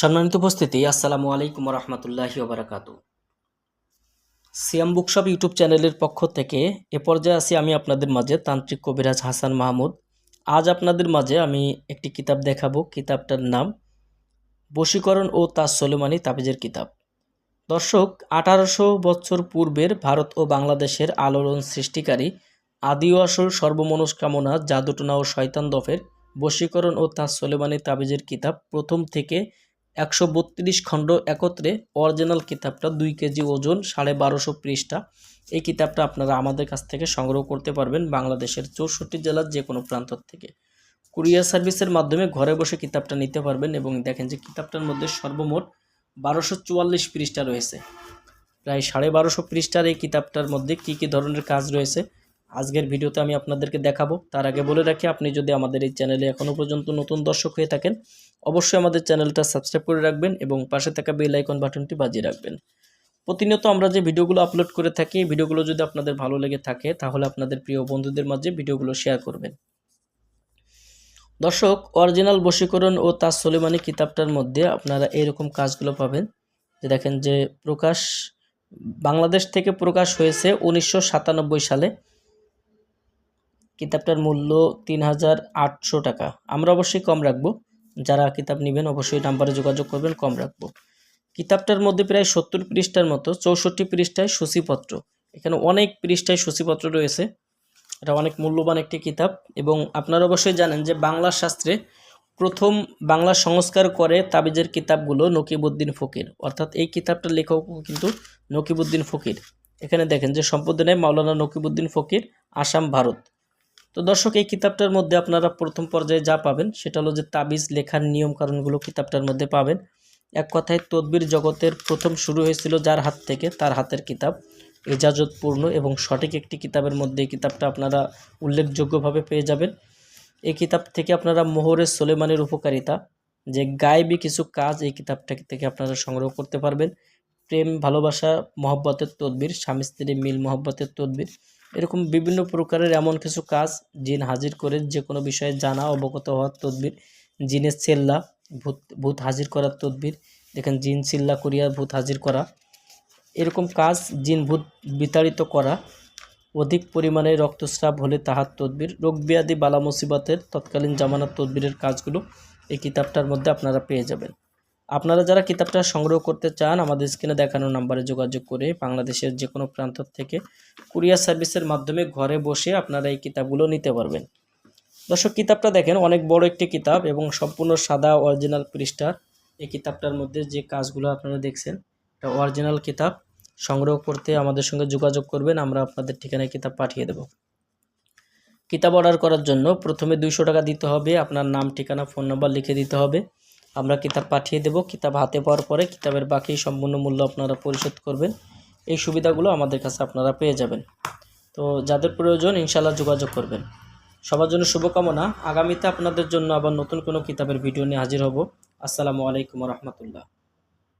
সম্মানিত উপস্থিতি, আসসালামু আলাইকুম রহমতুল্লাহি ওবরাকাত। সিয়াম বুকশপ ইউটিউব চ্যানেলের পক্ষ থেকে এ পর্যায়ে আছি আমি আপনাদের মাঝে তান্ত্রিক কবিরাজ হাসান মাহমুদ। আজ আপনাদের মাঝে আমি একটি কিতাব দেখাবো, কিতাবটার নাম বশীকরণ ও তাজ সোলেমানি তাবিজের কিতাব। দর্শক, আঠারোশো বছর পূর্বের ভারত ও বাংলাদেশের আলোড়ন সৃষ্টিকারী আদি আসল সর্বমনস্কামনা জাদুটনা ও শয়তান দফের বশীকরণ ও তাজ সোলেমানি তাবিজের কিতাব প্রথম থেকে একশো বত্রিশ খণ্ড একত্রে অরিজিনাল কিতাবটা দুই কেজি ওজন সাড়ে বারোশো পৃষ্ঠা। এই কিতাবটা আপনারা আমাদের কাছ থেকে সংগ্রহ করতে পারবেন বাংলাদেশের চৌষট্টি জেলার যে কোনো প্রান্ত থেকে। কুরিয়ার সার্ভিসের মাধ্যমে ঘরে বসে কিতাবটা নিতে পারবেন এবং দেখেন যে কিতাবটার মধ্যে সর্বমোট বারোশো চুয়াল্লিশ পৃষ্ঠা রয়েছে। প্রায় সাড়ে বারোশো পৃষ্ঠার এই কিতাবটার মধ্যে কি কি ধরনের কাজ রয়েছে আজকের ভিডিওতে আমি আপনাদেরকে দেখাবো। তার আগে বলে রাখি, আপনি যদি আমাদের এই চ্যানেলে এখনও পর্যন্ত নতুন দর্শক হয়ে থাকেন, অবশ্যই আমাদের চ্যানেলটা সাবস্ক্রাইব করে রাখবেন এবং পাশে থাকা বেল আইকন বাটনটি বাজিয়ে রাখবেন। প্রতিনিয়ত আমরা যে ভিডিওগুলো আপলোড করে থাকি, এই ভিডিওগুলো যদি আপনাদের ভালো লেগে থাকে, তাহলে আপনাদের প্রিয় বন্ধুদের মাঝে ভিডিওগুলো শেয়ার করবেন। দর্শক অরিজিনাল বশীকরণ ও তাজ সলিমানি কিতাবটার মধ্যে আপনারা এরকম কাজগুলো পাবেন। যে দেখেন যে প্রকাশ, বাংলাদেশ থেকে প্রকাশ হয়েছে উনিশশো সাতানব্বই সালে। কিতাবটার মূল্য তিন হাজার আটশো টাকা। আমরা অবশ্যই কম রাখব। যারা কিতাব নেবেন অবশ্যই নাম্বারে যোগাযোগ করবেন, কম রাখব। কিতাবটার মধ্যে প্রায় সত্তর পৃষ্ঠার মতো, চৌষট্টি পৃষ্ঠায় সূচিপত্র। এখানে অনেক পৃষ্ঠায় সূচিপত্র রয়েছে। এটা অনেক মূল্যবান একটি কিতাব এবং আপনারা অবশ্যই জানেন যে বাংলা শাস্ত্রে প্রথম বাংলা সংস্কার করে তাবিজের কিতাবগুলো নকিবুদ্দিন ফকির। অর্থাৎ এই কিতাবটার লেখক কিন্তু নকিবুদ্দিন ফকির। এখানে দেখেন যে সম্পাদনায় মাওলানা নকিবুদ্দিন ফকির, আসাম, ভারত। তো দর্শক, এই কিতাবটার মধ্যে আপনারা প্রথম পর্যায়ে যা পাবেন সেটা হলো যে তাবিজ, লেখার নিয়ম কারণগুলো কিতাবটার মধ্যে পাবেন। এক কথায় তদবির জগতের প্রথম শুরু হয়েছিল যার হাত থেকে, তার হাতের কিতাব। এজাজতপূর্ণ এবং সঠিক একটি কিতাবের মধ্যে এই কিতাবটা আপনারা উল্লেখযোগ্যভাবে পেয়ে যাবেন। এই কিতাব থেকে আপনারা মোহরের সোলেমানের উপকারিতা, যে গায়েবী কিছু কাজ এই কিতাবটা থেকে আপনারা সংগ্রহ করতে পারবেন। প্রেম, ভালোবাসা, মহব্বতের তদবির, স্বামী স্ত্রী মিল, মহব্বতের তদবির, এরকম বিভিন্ন প্রকারের এমন কিছু কাজ জিন হাজির করে যে কোনো বিষয়ে জানা, অবগত হওয়ার তদবির, জিনের চেল্লা ভূত ভূত হাজির করার তদবির, দেখেন জিন চিল্লা করিয়া ভূত হাজির করা, এরকম কাজ জিন ভূত বিতাড়িত করা, অধিক পরিমাণে রক্তস্রাব হলে তাহার তদবির, রোগ ব্যাধি, বালা মুসিবতের তৎকালীন জামানাত তদবিরের কাজগুলো এই কিতাবটার মধ্যে আপনারা পেয়ে যাবেন। আপনারা যারা কিতাবটা সংগ্রহ করতে চান, আমাদের স্ক্রিনে দেখানো নাম্বারে যোগাযোগ করে বাংলাদেশের যে কোনো প্রান্ত থেকে কুরিয়ার সার্ভিসের মাধ্যমে ঘরে বসে আপনারা এই কিতাবগুলো নিতে পারবেন। দর্শক, কিতাবটা দেখেন, অনেক বড় একটি কিতাব এবং সম্পূর্ণ সাদা অরিজিনাল পৃষ্ঠার এই কিতাবটার মধ্যে যে কাজগুলো আপনারা দেখছেন, এটা অরিজিনাল কিতাব। সংগ্রহ করতে আমাদের সঙ্গে যোগাযোগ করবেন, আমরা আপনাদের ঠিকানায় কিতাব পাঠিয়ে দেব। কিতাব অর্ডার করার জন্য প্রথমে দুইশো টাকা দিতে হবে, আপনার নাম, ঠিকানা, ফোন নাম্বার লিখে দিতে হবে। আমরা কিতাব পাঠিয়ে দেব, কিতাব হাতে পাওয়ার পরে কিতাবের বাকি সম্পূর্ণ মূল্য আপনারা পরিশোধ করবেন। এই সুবিধাগুলো আমাদের কাছে আপনারা পেয়ে যাবেন। তো যাদের প্রয়োজন ইনশাল্লাহ যোগাযোগ করবেন। সবার জন্য শুভকামনা। আগামীতে আপনাদের জন্য আবার নতুন কোনো কিতাবের ভিডিও নিয়ে হাজির হব। আসসালামু আলাইকুম রহমতুল্লাহ।